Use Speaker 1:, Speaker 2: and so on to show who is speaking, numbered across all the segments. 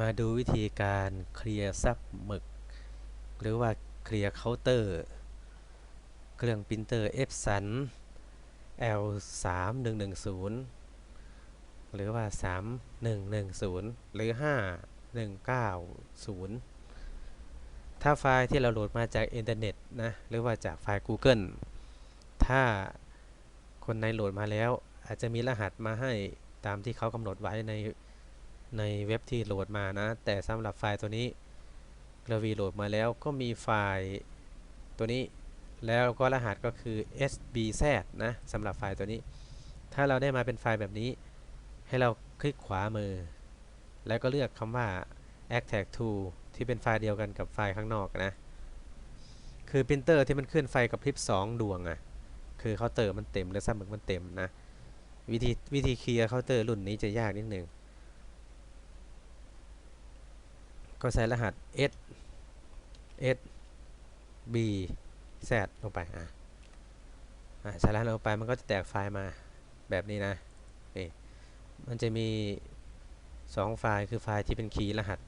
Speaker 1: มาดูวิธีการเคลียร์ซับหมึก หรือว่าเคลียร์เคาน์เตอร์ เครื่องปรินเตอร์ Epson L 3 1 1 0 หรือว่า 3 1 1 0 หรือ 5 1 9 0 ถ้าไฟล์ที่เราโหลดมาจากอินเทอร์เน็ตนะ หรือว่าจากไฟล์ Google ถ้าคนในโหลดมาแล้วอาจจะมีรหัสมาให้ตามที่เขากำหนดไว้ใน ในเว็บที่โหลดมานะ แต่สำหรับไฟล์ตัวนี้เราวีโหลดมาแล้วก็มีไฟล์ตัวนี้ แล้วก็รหัสก็คือ sbz นะสำหรับไฟล์ตัวนี้ ถ้าเราได้มาเป็นไฟล์แบบนี้ ให้เราคลิกขวามือ แล้วก็เลือกคำว่า extract to ที่เป็นไฟล์เดียวกันกับไฟล์ข้างนอกนะ คือปรินเตอร์ที่มันขึ้นไฟกับพริบ2 ดวงอะ่ะ คือเคาน์เตอร์มันเต็มหรือซับมึกมันเต็มนะ วิธีวิธีเคลียร์เคาน์เตอร์รุ่นนี้จะยากนิดนึง ก็ใส่รหัส s s b z ลงไปอะอะใส่รหัสลงไปมันก็จะแตกไฟล์มาแบบนี้นะนี่มันจะมี 2 ไฟล์คือไฟล์ที่เป็นคีย์รหัส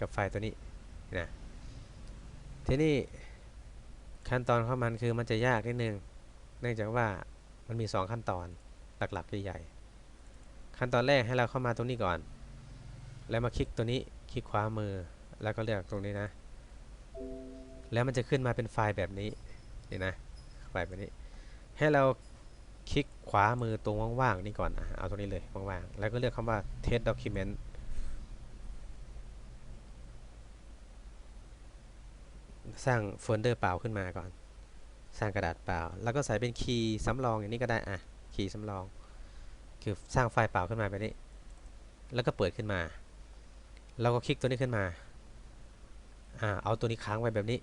Speaker 1: กับไฟล์ตัวนี้นะทีนี้ขั้นตอนของมันคือมันจะยากนิดนึง เนื่องจากว่ามันมี 2 ขั้นตอนหลักๆใหญ่ๆขั้นตอนแรกให้เราเข้ามาตรงนี้ก่อน แล้วมาคลิกตัวนี้ คลิกขวามือแล้วก็เลือกตรงนี้นะ แล้วมันจะขึ้นมาเป็นไฟล์แบบนี้นี่นะไฟล์แบบนี้ ให้เราคลิกขวามือตรงว่างๆนี่ก่อนนะเอาตรงนี้เลยว่างๆแล้วก็เลือกคำว่า test document สร้างโฟลเดอร์เปล่าขึ้นมาก่อน สร้างกระดาษเปล่า แล้วก็ใส่เป็นคีย์สำรองอย่างนี้ก็ได้อะคีย์สำรอง คือสร้างไฟล์เปล่าขึ้นมาแบบนี้ แล้วก็เปิดขึ้นมา เราก็คลิกตัวนี้ขึ้นมาอ่าเอาตัวนี้ค้างไว้แบบนี้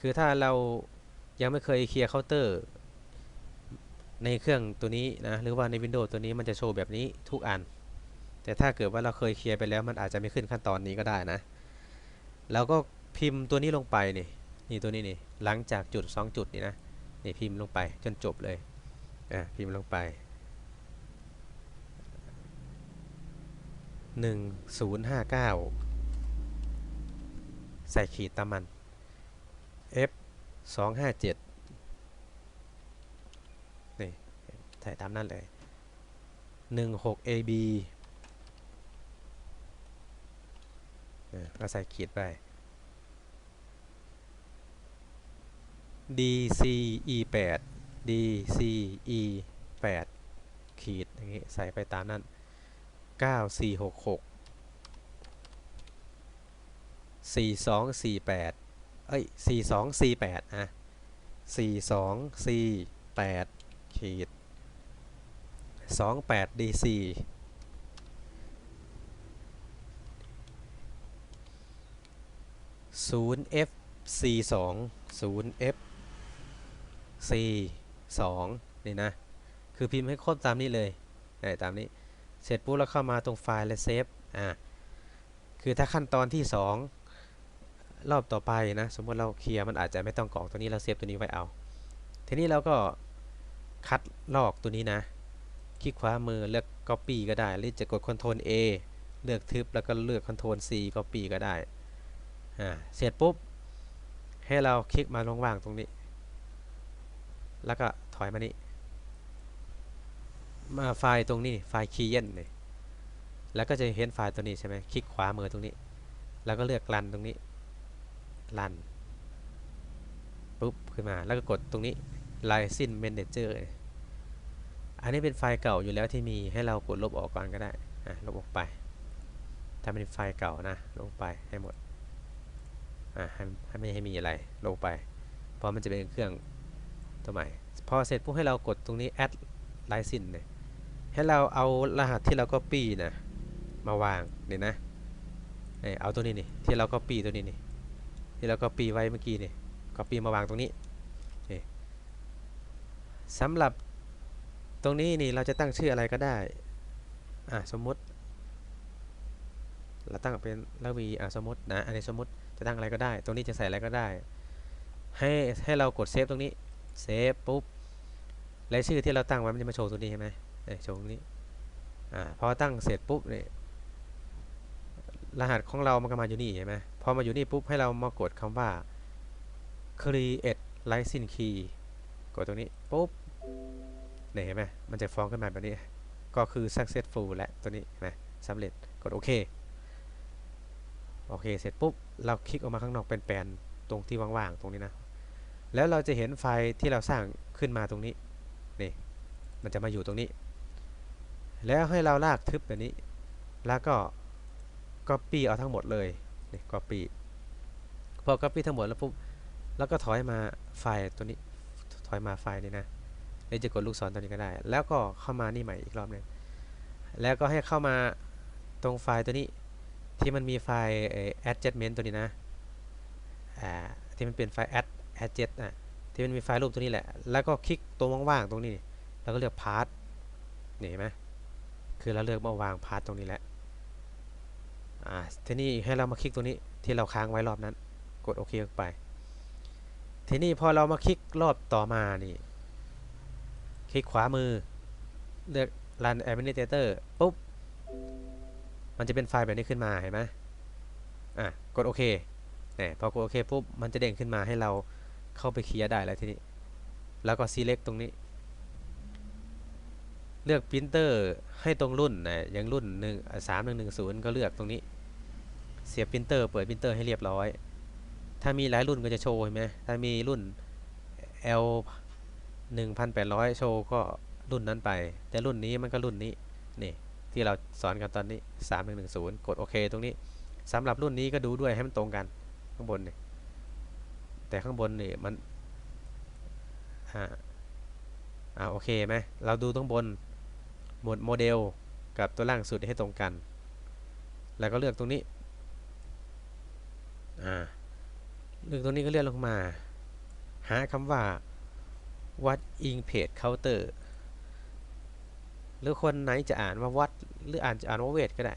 Speaker 1: คือถ้าเรายังไม่เคยเคลียร์เคาน์เตอร์ ในเครื่องตัวนี้นะหรือว่าใน Windows ตัวนี้มันจะโชว์แบบนี้ทุกอัน แต่ถ้าเกิดว่าเราเคยเคลียร์ไปแล้วมันอาจจะไม่ขึ้นขั้นตอนนี้ก็ได้นะแล้วก็พิมพ์ตัวนี้ลงไปนี่นี่ตัวนี้นี่หลังจากจุด 2 จุดนี่นะนี่พิมพ์ลงไปจนจบเลยอะพิมพ์ลงไป 1059 ใส่ขีดตามมัน F 257นี่ใส่ตามนั่นเลย 16 AB ก็ใส่ขีดไป DCE 8 DCE 8ขีดอย่างงี้ใส่ไปตามนั้น 9466 4248เอ้ย4248อะ4248ขีด28 DC 0 F C 2 0 F C 2นี่นะ คือพิมพ์ให้ครบตามนี้เลยตามนี้ เสร็จปุ๊บเราเข้ามาตรงไฟล์และเซฟอ่าคือถ้าขั้นตอนที่ 2 รอบต่อไปนะ สมมติเราเคลียร์มันอาจจะไม่ต้องกรอกตัวนี้เราเซฟตัวนี้ไว้เอา ทีนี้เราก็คัดลอกตัวนี้นะ คลิกขวามือเลือก Copy ก็ได้ หรือจะกด Ctrl A เลือกทึบแล้วก็เลือก Ctrl C Copy ก็ได้อ่าเสร็จปุ๊บ ให้เราคลิกมาว่างๆตรงนี้ แล้วก็ถอยมานี่ มาไฟล์ตรงนี้ไฟล์ Key นี่แล้วก็จะเห็นไฟล์ตัวนี้ใช่ไหมคลิกขวามือตรงนี้ แล้วก็เลือกรันตรงนี้รันปุ๊บขึ้นมาแล้วก็กดตรงนี้ License Manager อันนี้เป็นไฟล์เก่าอยู่แล้วที่มีให้เรากดลบออกก่อนก็ได้อะลบออกไปถ้าเป็นไฟล์เก่านะลงไปให้หมดอะให้ไม่ให้มีอะไรลงไป เพราะมันจะเป็นเครื่องตัวใหม่พอเสร็จปุ๊บให้เรากดตรงนี้ add license เนี่ย ให้เราเอารหัสที่เรา copy นะมาวางเนี่ยนะเนี่ยเอาตัวนี้นี่ที่เรา copy ตัวนี้นี่ที่เรา copy ไว้เมื่อกี้นี่ copy มาวางตรงนี้นี่สำหรับตรงนี้นี่เราจะตั้งชื่ออะไรก็ได้อะสมมุติเราตั้งเป็นละวีอะสมมตินะอันนี้สมมติจะตั้งอะไรก็ได้ ตรงนี้จะใส่อะไรก็ได้ ให้ให้เรากดเซฟตรงนี้เซฟปุ๊บรายชื่อที่เราตั้งไว้มันจะมาโชว์ตัวนี้ใช่ไหม โชงนี้อ่าพอตั้งเสร็จปุ๊บเนี่ยรหัสของเรามันก็มาอยู่นี่ใช่ไหมพอมาอยู่นี่ปุ๊บให้เรามากดคำว่า create license key กดตรงนี้ปุ๊บเนี่ยเห็นไหมมันจะฟ้องขึ้นมาแบบนี้ ก็คือ successful และตัวนี้นไหมสำเร็จกดโอเคโอเค เสร็จปุ๊บ เราคลิกออกมาข้างนอกเป็นแปลนตรงที่ว่างๆ ตรงนี้นะ แล้วเราจะเห็นไฟที่เราสร้างขึ้นมาตรงนี้ นี่ มันจะมาอยู่ตรงนี้ แล้วให้เราลากทึบแบบนี้ แล้วก็ copy เอาทั้งหมดเลยนี่ copy พอ copy ทั้งหมดแล้วปุ๊บแล้วก็ถอยมาไฟล์ตัวนี้ถอยมาไฟล์นี้นะนี่จะกดลูกศรตัวนี้ก็ได้ แล้วก็เข้ามานี่ใหม่อีกรอบหนึงแล้วก็ให้เข้ามาตรงไฟล์ตัวนี้ที่มันมีไฟล์ adjustment ตัวนี้นะอ่าที่มันเป็นไฟล์ add adjust อะที่มันมีไฟล์รูปตัวนี้แหละ แล้วก็คลิกตรงว่างๆตรงนี้ แล้วก็เลือก part นี่เห็นไหม คือเราเลือกมาวาง part ตรงนี้แหละอ่าทีนี้ให้เรามาคลิกตรงนี้ที่เราค้างไว้รอบนั้น กดโอเคไป ทีนี้พอเรามาคลิกรอบต่อมานี่ คลิกขวามือ เลือก run administrator ปุ๊บ มันจะเป็นไฟล์แบบนี้ขึ้นมาเห็นไหมอะกดโอเคเนี่ยพอกดโอเคปุ๊บมันจะเด้งขึ้นมาให้เราเข้าไปเคลียร์ได้แล้วทีนี้ แล้วก็ select ตรงนี้ เลือกพิมพ์เตอร์ให้ตรงรุ่นนะอย่างรุ่น1 3110ก็เลือกตรงนี้ เสียบพิมพ์เตอร์เปิดพิมพ์เตอร์ให้เรียบร้อย ถ้ามีหลายรุ่นก็จะโชว์เห็นไหมถ้ามีรุ่น L 1800 โชว์ก็รุ่นนั้นไป แต่รุ่นนี้มันก็รุ่นนี้นี่ที่เราสอนกันตอนนี้ 3110 กดโอเคตรงนี้สำหรับรุ่นนี้ก็ดูด้วยให้มันตรงกันข้างบนนี่แต่ข้างบนนี่มันอ่าอ่าโอเคไหมเราดูข้างบน หมวดโมเดลกับตัวล่างสุดให้ตรงกัน แล้วก็เลือกตรงนี้ อ่า เลือกตรงนี้ก็เลื่อนลงมา หาคำว่าวัดอิงเพจเคาน์เตอร์หรือคนไหนจะอ่านว่าวัดหรืออ่านจะอ่านว่าเวทก็ได้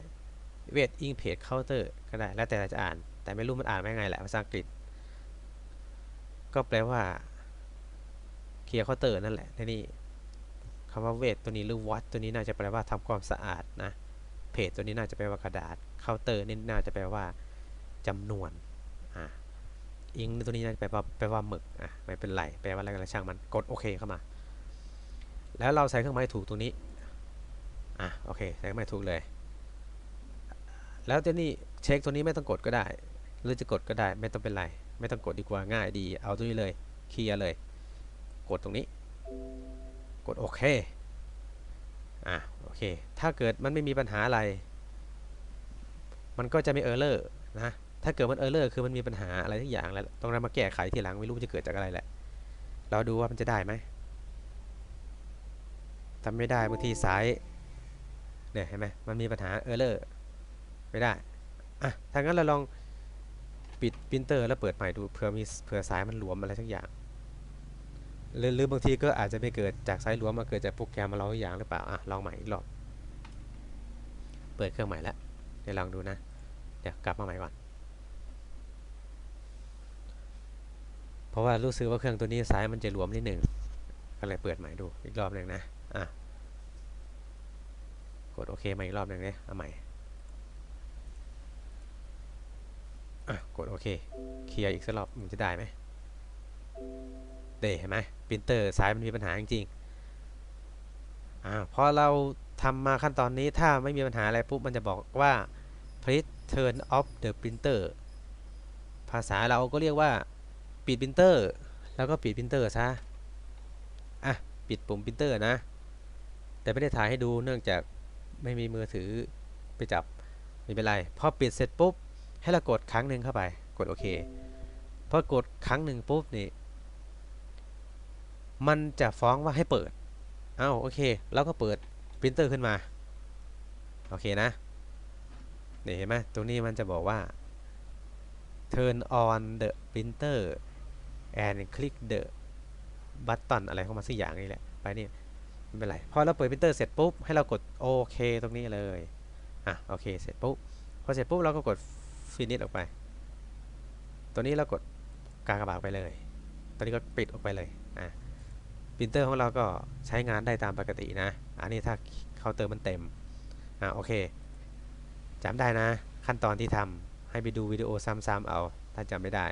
Speaker 1: เวทอิงเพจเคาน์เตอร์ก็ได้ แล้วแต่จะอ่าน แต่ไม่รู้มันอ่านว่าไงแหละภาษาอังกฤษ ก็แปลว่าเคลียร์เคาน์เตอร์นั่นแหละในนี่ คำว่าเวทตัวนี้หรือวัดตัวนี้น่าจะแปลว่าทำความสะอาดนะ เพจตัวนี้น่าจะแปลว่ากระดาษ เคาน์เตอร์นี่น่าจะแปลว่าจำนวน อ่าอิงตัวนี้น่าจะแปลว่าแปลว่าหมึก อะไม่เป็นไร แปลว่าอะไรกันช่างมัน กดโอเคเข้ามา แล้วเราใส่เครื่องหมายถูกตรงนี้ อะโอเค ใส่ไม่ถูกเลย แล้วทีนี้เช็คตัวนี้ไม่ต้องกดก็ได้ หรือจะกดก็ได้ ไม่ต้องเป็นไร ไม่ต้องกดดีกว่าง่ายดี เอาตัวนี้เลย เคลียร์เลย กดตรงนี้ กดโอเคอะโอเค ถ้าเกิดมันไม่มีปัญหาอะไร มันก็จะไม่เออร์เลอร์นะถ้าเกิดมันเออร์เลอร์คือมันมีปัญหาอะไรทุกอย่างแล้วต้องนำมาแก้ไขทีหลังไม่รู้จะเกิดจากอะไรแหละ เราดูว่ามันจะได้ไหมทำไม่ได้บางทีสายเนี่ยเห็นไหมมันมีปัญหาเออร์เลอร์ไม่ได้อะถ้างั้นเราลองปิดปรินเตอร์แล้วเปิดใหม่ดูเผื่อมีเผื่อสายมันหลวมอะไรสักอย่าง หรือหรือบางทีก็อาจจะไม่เกิดจากสายหลวมมาเกิดจากโปรแกรมมาเราอย่างหรือเปล่าอะลองใหม่อีกรอบเปิดเครื่องใหม่แล้วเดี๋ยวลองดูนะเดี๋ยวกลับมาใหม่ก่อน เพราะว่ารู้สึกว่าเครื่องตัวนี้สายมันจะหลวมนิดหนึ่งก็เลยเปิดใหม่ดูอีกรอบหนึ่งนะอะกดโอเคมาอีกรอบหนึ่งเนี่ยเอาใหม่อะกดโอเคเคลียร์อีกสักรอบมันจะได้ไหม เห็นไหมปรินเตอร์สายมันมีปัญหาจริงๆอ่าพอเราทำมาขั้นตอนนี้ถ้าไม่มีปัญหาอะไรปุ๊บมันจะบอกว่า please turn off the printer ภาษาเราก็เรียกว่าปิดปรินเตอร์แล้วก็ปิดปรินเตอร์ซะอะปิดปุ่มปรินเตอร์นะ แต่ไม่ได้ถ่ายให้ดูเนื่องจากไม่มีมือถือไปจับไม่เป็นไรพอปิดเสร็จปุ๊บให้เรากดครั้งหนึ่งเข้าไปกดโอเคพอกดครั้งหนึ่งปุ๊บนี่ มันจะฟ้องว่าให้เปิด เอ้าโอเค แล้วก็เปิดปรินเตอร์ขึ้นมา โอเคนะนี่เห็นไหมตรงนี้มันจะบอกว่า turn on the printer and click the button อะไรเข้ามาสักอย่างนี่แหละ ไปนี่ไม่เป็นไร พอเราเปิดปรินเตอร์เสร็จปุ๊บ ให้เรากดโอเคตรงนี้เลย อะ โอเค เสร็จปุ๊บ พอเสร็จปุ๊บ เราก็กด finish ออกไป ตัวนี้เรากดกากระบาทไปเลยตัวนี้ก็ปิดออกไปเลย อะ ปรินเตอร์ของเราก็ใช้งานได้ตามปกตินะ อันนี้ถ้าเคาน์เตอร์มันเต็ม อ่าโอเคจำได้นะ ขั้นตอนที่ทำให้ไปดูวิดีโอซ้ำๆเอา ถ้าจำไม่ได้